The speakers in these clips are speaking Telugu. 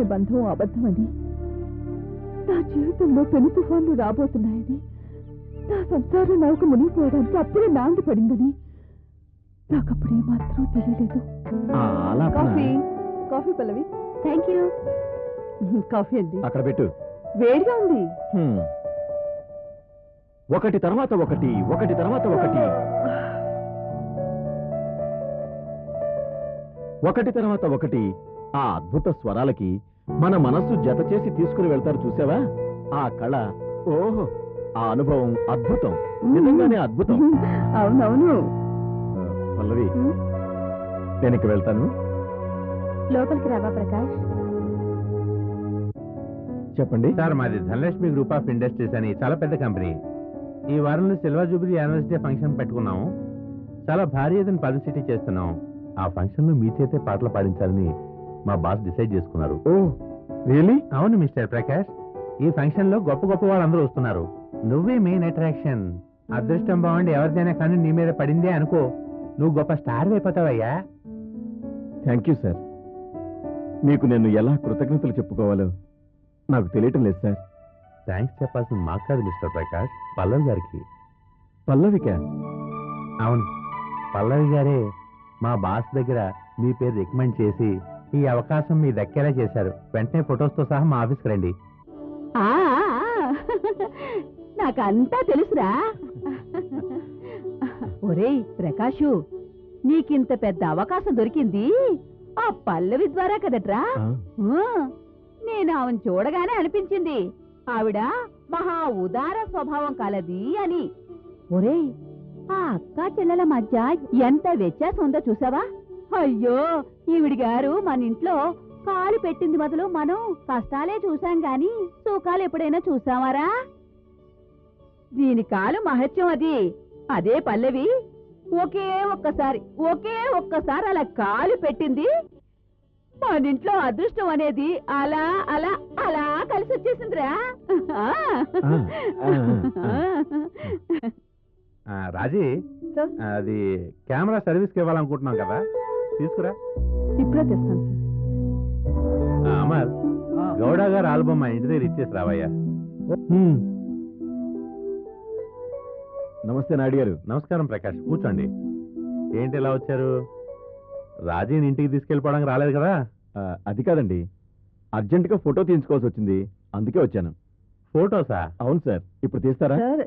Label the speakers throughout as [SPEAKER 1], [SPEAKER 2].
[SPEAKER 1] అనే బంధం అబద్ధమని. నా జీవితంలో పెను తుఫాన్లు రాబోతున్నాయని నా సంసారం నౌక మునిగిపోవడానికి అప్పుడే నాంది పడిందని నాకప్పుడే మాత్రం తెలియలేదు.
[SPEAKER 2] ఆ ఆలాపన
[SPEAKER 1] coffee coffee Pallavi. Thank you coffee అండి.
[SPEAKER 2] అక్కడ పెట్టు.
[SPEAKER 1] వేడిగా ఉంది.
[SPEAKER 2] ఒకటి తర్వాత ఒకటి ఒకటి తర్వాత ఒకటి. ఒకటి తర్వాత ఒకటి. ఆ అద్భుత స్వరాలకి మన మనస్సు జత చేసి తీసుకుని వెళ్తారు చూసావా? ఆ కళ ఓహో ఆ అనుభవం అద్భుతం. నిజంగానే అద్భుతం.
[SPEAKER 1] అవునవును.
[SPEAKER 2] పల్లవి నేను ఇక వెళ్తాను.
[SPEAKER 1] లోపలికి రావా ప్రకాష్?
[SPEAKER 2] చెప్పండి.
[SPEAKER 3] సార్ మాది ధనలక్ష్మి గ్రూప్ ఆఫ్ ఇండస్ట్రీస్ అని చాలా పెద్ద కంపెనీ. ఈ వారంలో సిల్వర్ జూబిలీ యానివర్సరీ ఫంక్షన్ పెట్టుకున్నాము చాలా భారీ ఎదుని పబ్లిసిటీ చేస్తున్నాం. ఆ ఫంక్షన్లో మీ చేతే పాటలు పాడించాలని మా బాస్ డిసైడ్ చేసుకున్నారు.
[SPEAKER 2] Oh really?
[SPEAKER 3] అవును మిస్టర్ ప్రకాష్. ఈ ఫంక్షన్లో గొప్ప గొప్ప వాళ్ళందరూ వస్తున్నారు. నువ్వే మెయిన్ అట్రాక్షన్. అదృష్టం బాగుండి ఎవరిదైనా కానీ నీ మీద పడిందే అనుకో. నువ్వు గొప్ప స్టార్ అయిపోతావయ్యా.
[SPEAKER 2] Thank you sir. మీకు నేను ఎలా కృతజ్ఞతలు చెప్పుకోవాలో నాకు తెలియటం లేదు సార్.
[SPEAKER 3] థ్యాంక్స్ చెప్పాల్సింది మాకు కాదు మిస్టర్ ప్రకాష్. పల్లవి గారికి.
[SPEAKER 2] పల్లవిక?
[SPEAKER 3] అవును. పల్లవి గారే మా బాస్ దగ్గర మీ పేరు రికమెండ్ చేసి ఈ అవకాశం మీ దక్కేలా చేశారు. వెంటనే ఫొటోస్తో సహా మా ఆఫీస్కి రండి.
[SPEAKER 1] ఆ, నాకంతా తెలుసురా. ఒరేయ్ ప్రకాషు నీకింత పెద్ద అవకాశం దొరికింది. ఆ పల్లవి ద్వారా కదట్రా.
[SPEAKER 2] ఆ,
[SPEAKER 1] నేను ఆమెను చూడగానే అనిపించింది. ఆవిడ మహా ఉదార స్వభావం కలది అని. ఒరేయ్ ఆ అక్క చెల్లెల మధ్య ఎంత వ్యత్యాసం ఉందో చూసావా? అయ్యో ఈవిడి గారు మన ఇంట్లో కాలు పెట్టింది మొదలు మనం కష్టాలే చూసాం గాని సుఖాలు ఎప్పుడైనా చూసామారా దీని కాలు మహత్యం అది. అదే పల్లవి ఒకే ఒక్కసారి ఒకే ఒక్కసారి అలా కాలు పెట్టింది. మన ఇంట్లో అదృష్టం అనేది అలా అలా అలా కలిసి వచ్చేసిందిరా.
[SPEAKER 3] రాజీ? అది కెమెరా సర్వీస్కి ఇవ్వాలనుకుంటున్నాం కదా. తీసుకురా.
[SPEAKER 1] ఇప్పుడే తెస్తాను
[SPEAKER 3] ఆ, అమర్ గౌడ గారు ఆల్బమ్ మా ఇంటి దగ్గర ఇచ్చేసి రావయ్యా.
[SPEAKER 2] నమస్తే నాయుడు గారు.
[SPEAKER 3] నమస్కారం ప్రకాష్. కూర్చోండి. ఏంటి ఇలా వచ్చారు? రాజీని ఇంటికి తీసుకెళ్ళిపోవడానికి రాలేదు కదా?
[SPEAKER 2] అది కాదండి. అర్జెంటుగా ఫోటో తీయించుకోవాల్సి వచ్చింది. అందుకే వచ్చాను.
[SPEAKER 3] ఫోటోసా?
[SPEAKER 2] అవును సార్. ఇప్పుడు తీస్తారా?
[SPEAKER 1] సార్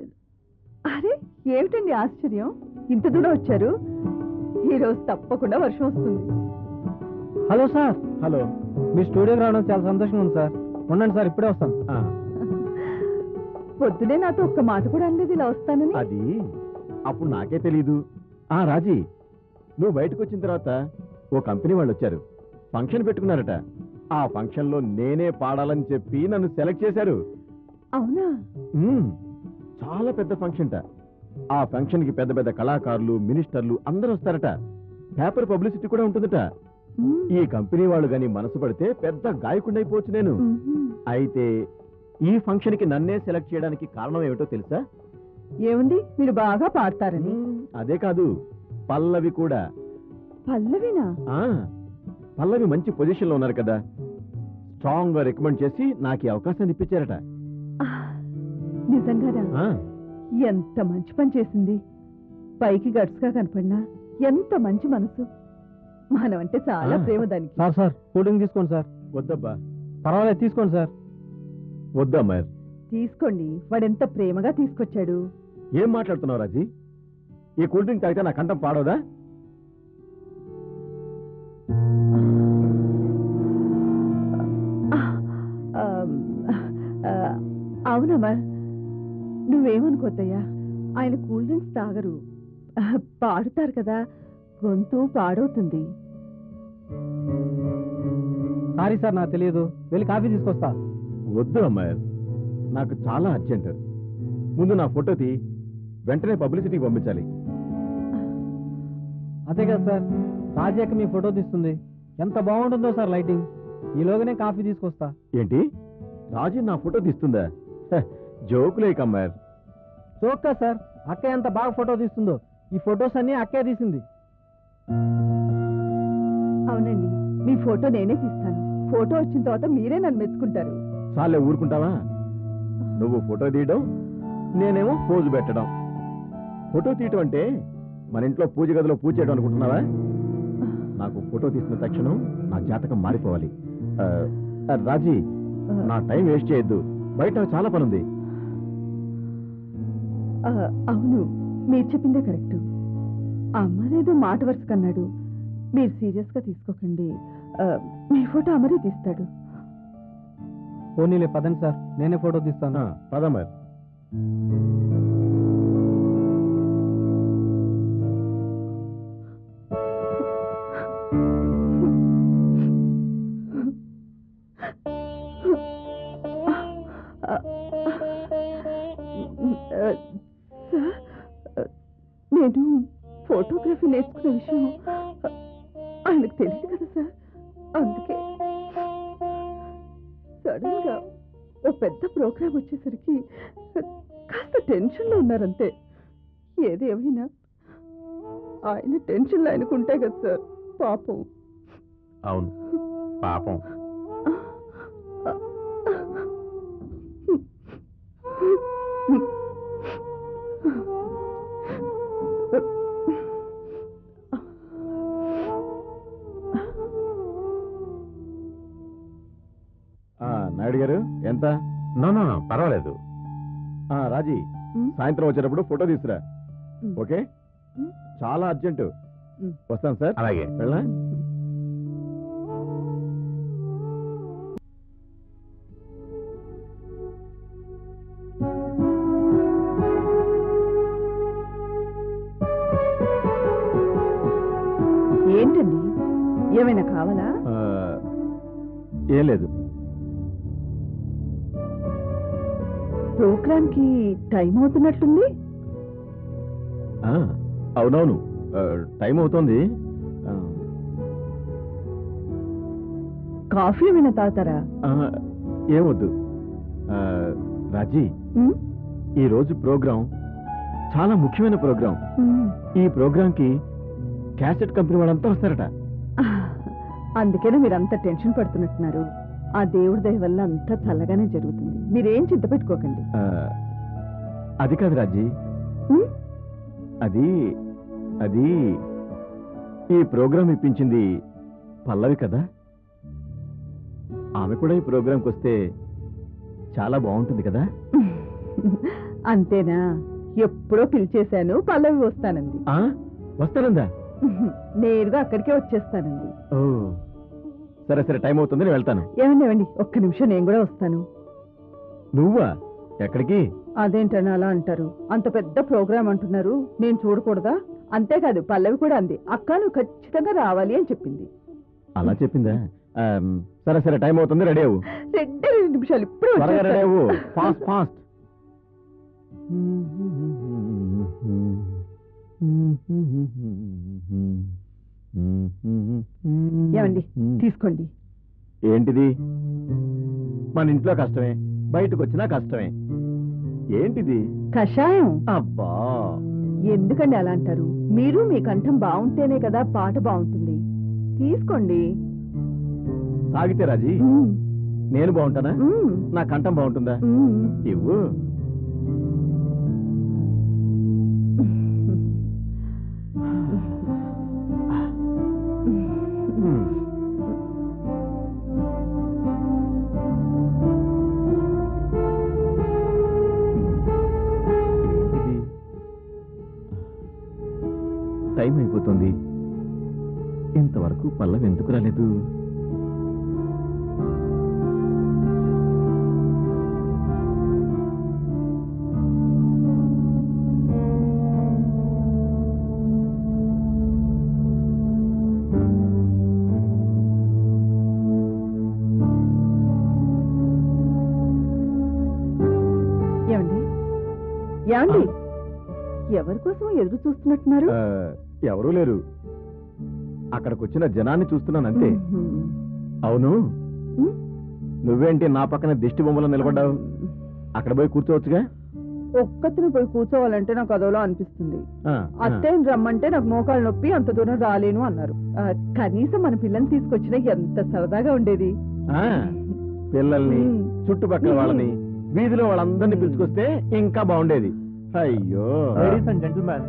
[SPEAKER 1] అరే ఏమిటండి ఆశ్చర్యం? ఇంత దూరం వచ్చారు? ఈ రోజు తప్పకుండా వర్షం వస్తుంది.
[SPEAKER 4] Hello sir.
[SPEAKER 2] హలో.
[SPEAKER 4] మీ స్టూడియోకి రావడం చాలా సంతోషంగా ఉంది సార్. ఉండండి సార్ ఇప్పుడే వస్తాను.
[SPEAKER 2] ఆ,
[SPEAKER 1] పొద్దునే నాతో ఒక్క మాట కూడా అనలేదు ఇలా వస్తానని.
[SPEAKER 2] అది అప్పుడు నాకే తెలీదు. ఆ రాజీ నువ్వు బయటకు వచ్చిన తర్వాత ఓ కంపెనీ వాళ్ళు వచ్చారు. ఫంక్షన్ పెట్టుకున్నారట. ఆ ఫంక్షన్లో నేనే పాడాలని చెప్పి నన్ను సెలెక్ట్ చేశారు.
[SPEAKER 1] అవునా.
[SPEAKER 2] చాలా పెద్ద ఫంక్షన్ ఆ ఫంక్షన్కి పెద్ద పెద్ద కళాకారులు మినిస్టర్లు అందరూ వస్తారట. పేపర్ పబ్లిసిటీ కూడా ఉంటుందట. ఈ కంపెనీ వాళ్ళు గాని మనసు పడితే పెద్ద గాయకుండైపోవచ్చు నేను. అయితే ఈ ఫంక్షన్కి నన్నే సెలెక్ట్ చేయడానికి కారణం ఏమిటో తెలుసా?
[SPEAKER 1] ఏముంది? మీరు బాగా పాడతారని.
[SPEAKER 2] అదే కాదు పల్లవి కూడా.
[SPEAKER 1] పల్లవినా?
[SPEAKER 2] పల్లవి మంచి పొజిషన్లో ఉన్నారు కదా. స్ట్రాంగ్గా రికమెండ్ చేసి నాకు ఈ అవకాశాన్ని ఇప్పించారట.
[SPEAKER 1] ఆ, ఎంత మంచి పని చేసింది. పైకి గడుసుగా కనపడినా ఎంత మంచి మనసు. మనం అంటే చాలా. ప్రేమ దానికి.
[SPEAKER 4] సార్ సార్ కూల్ డ్రింక్ తీసుకోండి సార్.
[SPEAKER 2] వద్దబ్బా.
[SPEAKER 4] పర్వాలేదు తీసుకోండి సార్.
[SPEAKER 2] వద్దమ్మా
[SPEAKER 1] తీసుకోండి వాడెంత ప్రేమగా తీసుకొచ్చాడు.
[SPEAKER 2] ఏం మాట్లాడుతున్నావు రాజీ? ఈ కూల్ డ్రింక్ తాగితే నా కంఠం
[SPEAKER 1] ఆ, అవునమ్మా. నువ్వేమనుకోద్దయ్యా? ఆయన కూల్ డ్రింక్స్ తాగరు. పాడుతారు కదా గొంతు పాడవుతుంది.
[SPEAKER 4] సారీ సార్ నాకు తెలియదు. వెళ్ళి కాఫీ తీసుకొస్తా.
[SPEAKER 2] వద్దు అమ్మాయి. నాకు చాలా అర్జెంట్. ముందు నా ఫోటో తీ వెంటనే పబ్లిసిటీకి పంపించాలి.
[SPEAKER 4] అంతే కదా సార్ రాజాక మీ ఫోటో తీస్తుంది. ఎంత బాగుంటుందో సార్ లైటింగ్. ఈలోగానే కాఫీ తీసుకొస్తా.
[SPEAKER 2] ఏంటి? రాజీ నా ఫోటో తీస్తుందా? హ,
[SPEAKER 4] చోక్కా సార్ అక్క ఎంత బాగా ఫోటో తీస్తుందో. ఈ ఫొటోస్ అన్ని అక్కే తీసింది.
[SPEAKER 1] అవునండి మీ ఫోటో నేనే తీస్తాను. ఫోటో వచ్చిన తర్వాత మీరే నన్ను మెచ్చుకుంటారు.
[SPEAKER 2] చాలే ఊరుకుంటావా? నువ్వు ఫోటో తీయడం నేనేమో పోజు పెట్టడం. ఫోటో తీయటం అంటే మన ఇంట్లో పూజ గదిలో పూజ చేయడం అనుకుంటున్నావా? నాకు ఫోటో తీసిన తక్షణం నా జాతకం మారిపోవాలి. రాజీ నా టైం వేస్ట్ చేయొద్దు. బయట చాలా పనుంది.
[SPEAKER 1] అవును మీరు చెప్పిందే కరెక్ట్. అమ్మరేదో మాట వరుస కన్నాడు. మీరు సీరియస్గా తీసుకోకండి మీ ఫోటో అమరే తీస్తాడు.
[SPEAKER 4] పోనీలే పదండి సార్. నేనే ఫోటో తీస్తాను.
[SPEAKER 2] ఆ,
[SPEAKER 1] ఏదేమైనా ఆయన టెన్షన్లు ఆయనకు ఉంటాయి కదా సార్ పాపం.
[SPEAKER 3] అవును పాపం.
[SPEAKER 2] ఆ, నాయుడు గారు ఎంత?
[SPEAKER 3] నో నో నో, పర్వాలేదు.
[SPEAKER 2] ఆ, రాజీ. సాయంత్రం వచ్చేటప్పుడు ఫోటో తీసురా. ఓకే. చాలా అర్జెంటు. వస్తాను సార్.
[SPEAKER 3] అలాగే.
[SPEAKER 2] వెళ్ళా
[SPEAKER 1] ఏంటండి? ఏమైనా కావాలా?
[SPEAKER 2] ఏం లేదు.
[SPEAKER 1] ప్రోగ్రామ్కి టైం అవుతున్నట్లుంది?
[SPEAKER 2] అవునవును. టైం అవుతోంది.
[SPEAKER 1] కాఫీ ఏమైనా తాగుతారా?
[SPEAKER 2] ఏమొద్దు రాజీ ఈ రోజు ప్రోగ్రాం చాలా ముఖ్యమైన ప్రోగ్రాం. ఈ ప్రోగ్రాంకి క్యాసెట్ కంపెనీ వాళ్ళంతా వస్తారట.
[SPEAKER 1] అందుకేనే మీరంతా టెన్షన్ పడుతున్నట్టున్నారు. ఆ దేవుడి దయ వల్ల అంతా చల్లగానే జరుగుతుంది. మీరేం చింత పెట్టుకోకండి.
[SPEAKER 2] అది కాదు రాజీ. అది అది ఈ ప్రోగ్రాం ఇప్పించింది పల్లవి కదా? ఆమె కూడా ఈ ప్రోగ్రాంకి వస్తే చాలా బాగుంటుంది కదా?
[SPEAKER 1] అంతేనా? ఎప్పుడో పిలిచేశాను పల్లవి వస్తానంది.
[SPEAKER 2] ఆ? వస్తానందా?
[SPEAKER 1] నేరుగా అక్కడికే వచ్చేస్తానండి
[SPEAKER 2] ఓ సరే సరే టైం అవుతుంది నేను వెళ్తాను.
[SPEAKER 1] ఏమండి ఏమండి ఒక్క నిమిషం నేను కూడా వస్తాను.
[SPEAKER 2] నువ్వా? ఎక్కడికి?
[SPEAKER 1] అదేంటని అలా అంటారు. అంత పెద్ద ప్రోగ్రామ్ అంటున్నారు. నేను చూడకూడదా? అంతేకాదు పల్లవి కూడా అంది. అక్క నువ్వు ఖచ్చితంగా రావాలి అని చెప్పింది.
[SPEAKER 2] అలా చెప్పిందా? సరే సరే టైం అవుతుంది రెడీ అవ్వు.
[SPEAKER 1] రెండే రెండు నిమిషాలు ఇప్పుడు
[SPEAKER 2] రెడీ అవ్వు. Fast fast.
[SPEAKER 1] ఏమండి? తీసుకోండి.
[SPEAKER 2] ఏంటిది? మన ఇంట్లో కష్టమే. బయటకు వచ్చినా కష్టమే. ఏంటిది?
[SPEAKER 1] కషాయం.
[SPEAKER 2] అబ్బా.
[SPEAKER 1] ఎందుకండి అలా అంటారు? మీరు మీ కంఠం బాగుంటేనే కదా పాట బాగుంటుంది తీసుకోండి.
[SPEAKER 2] తాగితే రాజీ. నేను బాగుంటానా. నా కంఠం బాగుంటుందా. ఇవ్వు. టైం అయిపోతుంది. ఇంతవరకు పల్లవి ఎందుకు రాలేదు?
[SPEAKER 1] ఎదురు చూస్తున్నట్టున్నారు?
[SPEAKER 2] ఎవరూ లేరు. అక్కడికి వచ్చిన జనాన్ని చూస్తున్నాను అంతే. అవును. నువ్వేంటి నా పక్కన దిష్టి బొమ్మలో నిలబడ్డావు అక్కడ పోయి కూర్చోవచ్చుగా?
[SPEAKER 1] ఒక్కతిని పోయి కూర్చోవాలంటే నాకు అదోలా అనిపిస్తుంది. అత్తయ్యని రమ్మంటే నాకు మోకాలు నొప్పి అంత దూరం రాలేను అన్నారు. కనీసం మన పిల్లని తీసుకొచ్చినా ఎంత సరదాగా ఉండేది?
[SPEAKER 2] పిల్లల్ని. చుట్టుపక్కల వాళ్ళని వీధిలో వాళ్ళందరినీ పిలుచుకొస్తే ఇంకా బాగుండేది. అయ్యో.
[SPEAKER 3] Ladies and gentlemen?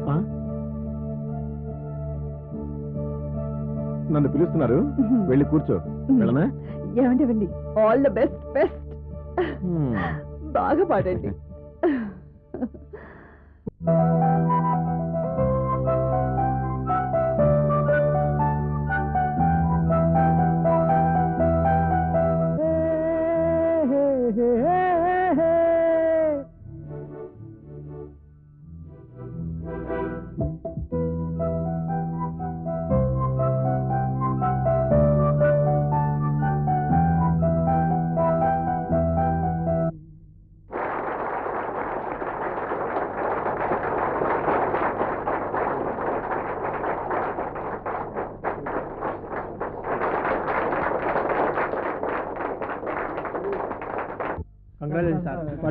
[SPEAKER 2] నన్ను పిలుస్తున్నారు? వెళ్ళి కూర్చో. వెళ్ళనా?
[SPEAKER 1] ఏమండి ఆల్ ద బెస్ట్ బెస్ట్. బాగా పాడండి.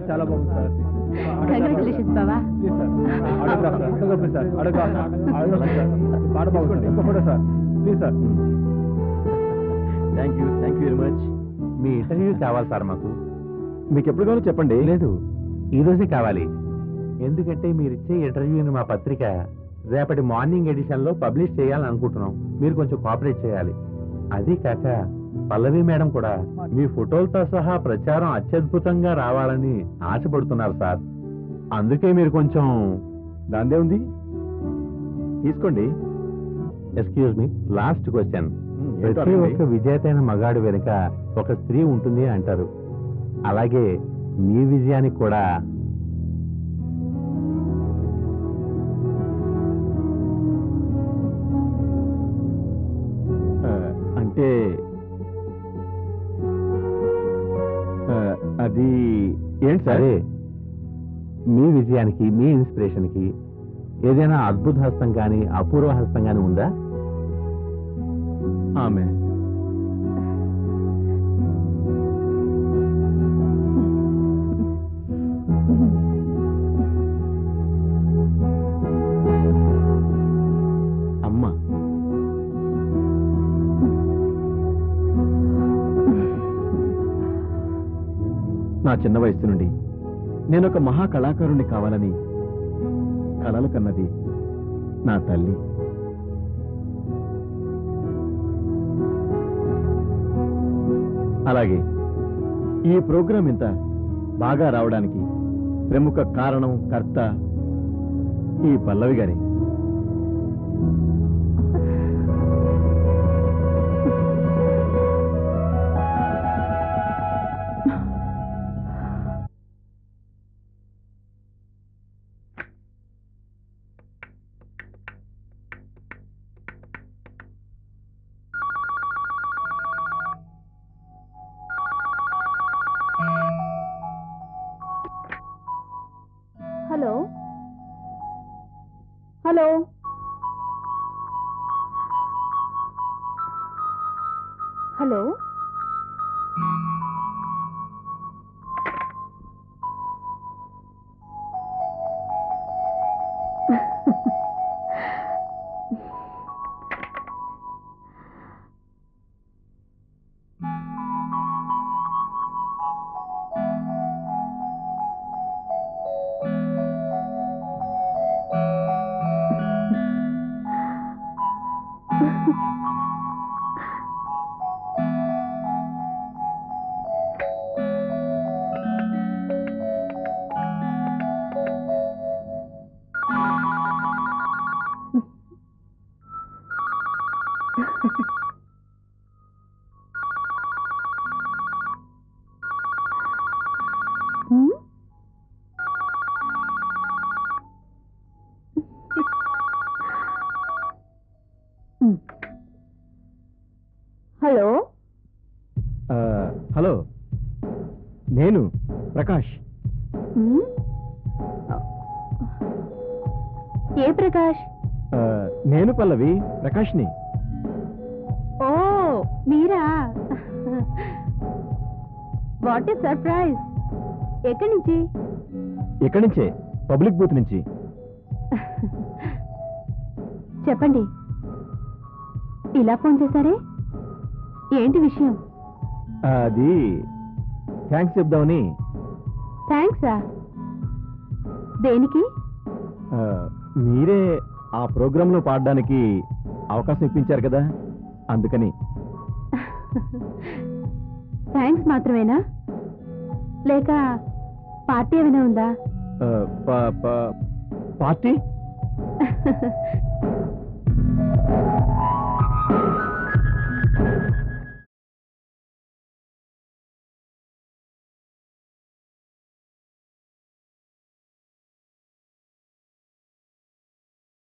[SPEAKER 3] చాలా బాగుంది సార్.
[SPEAKER 1] కంగ్రాచులేషన్స్ బావా.
[SPEAKER 3] పాట బాగుంది please
[SPEAKER 2] thank you thank you very much
[SPEAKER 3] me interview కావాలి సార్ మాకు.
[SPEAKER 2] మీకు ఎప్పుడు కావాలో చెప్పండి.
[SPEAKER 3] లేదు. ఈ రోజే కావాలి. ఎందుకంటే మీరు ఇచ్చే ఇంటర్వ్యూని మా పత్రిక రేపటి మార్నింగ్ ఎడిషన్లో పబ్లిష్ చేయాలని అనుకుంటున్నాం మీరు కొంచెం కోఆపరేట్ చేయాలి. అది కాక పల్లవి మేడం కూడా మీ ఫోటోలతో సహా ప్రచారం అత్యద్భుతంగా రావాలని ఆశపడుతున్నారు సార్. అందుకే మీరు కొంచెం
[SPEAKER 2] దాందే ఉంది. తీసుకోండి.
[SPEAKER 3] ఎక్స్క్యూజ్ మీ లాస్ట్ క్వశ్చన్ ప్రతి. ఒక్క విజేతైన మగాడు వెనుక ఒక స్త్రీ ఉంటుంది అంటారు. అలాగే మీ విజయానికి కూడా
[SPEAKER 2] సార్
[SPEAKER 3] సరే మీ విజయానికి మీ ఇన్స్పిరేషన్కి ఏదైనా అద్భుత హస్తం కానీ అపూర్వ హస్తం కానీ ఉందా?
[SPEAKER 2] ఆమె చిన్న వయసు నుండి నేను ఒక మహా కళాకారుణ్ణి కావాలని కలలు కన్నది నా తల్లి. అలాగే ఈ ప్రోగ్రాం ఇంత బాగా రావడానికి ప్రముఖ కారణం కర్త ఈ పల్లవి గారి.
[SPEAKER 1] హలో
[SPEAKER 2] నేను పల్లవి ప్రకాష్ని.
[SPEAKER 1] Oh Meera? What a surprise. ఎక్కడి నుంచి?
[SPEAKER 2] ఇక్కడి నుంచే? పబ్లిక్ బూత్ నుంచి.
[SPEAKER 1] చెప్పండి. ఇలా ఫోన్ చేశారే? ఏంటి విషయం?
[SPEAKER 2] అది థ్యాంక్స్ చెప్దామని.
[SPEAKER 5] థ్యాంక్సా? దేనికి?
[SPEAKER 2] ఆ, మీరే ఆ ప్రోగ్రాంలో పాడడానికి అవకాశం ఇప్పించారు కదా? అందుకని.
[SPEAKER 5] థ్యాంక్స్ మాత్రమేనా? లేక పార్టీ ఏమైనా ఉందా?
[SPEAKER 2] పార్టీ?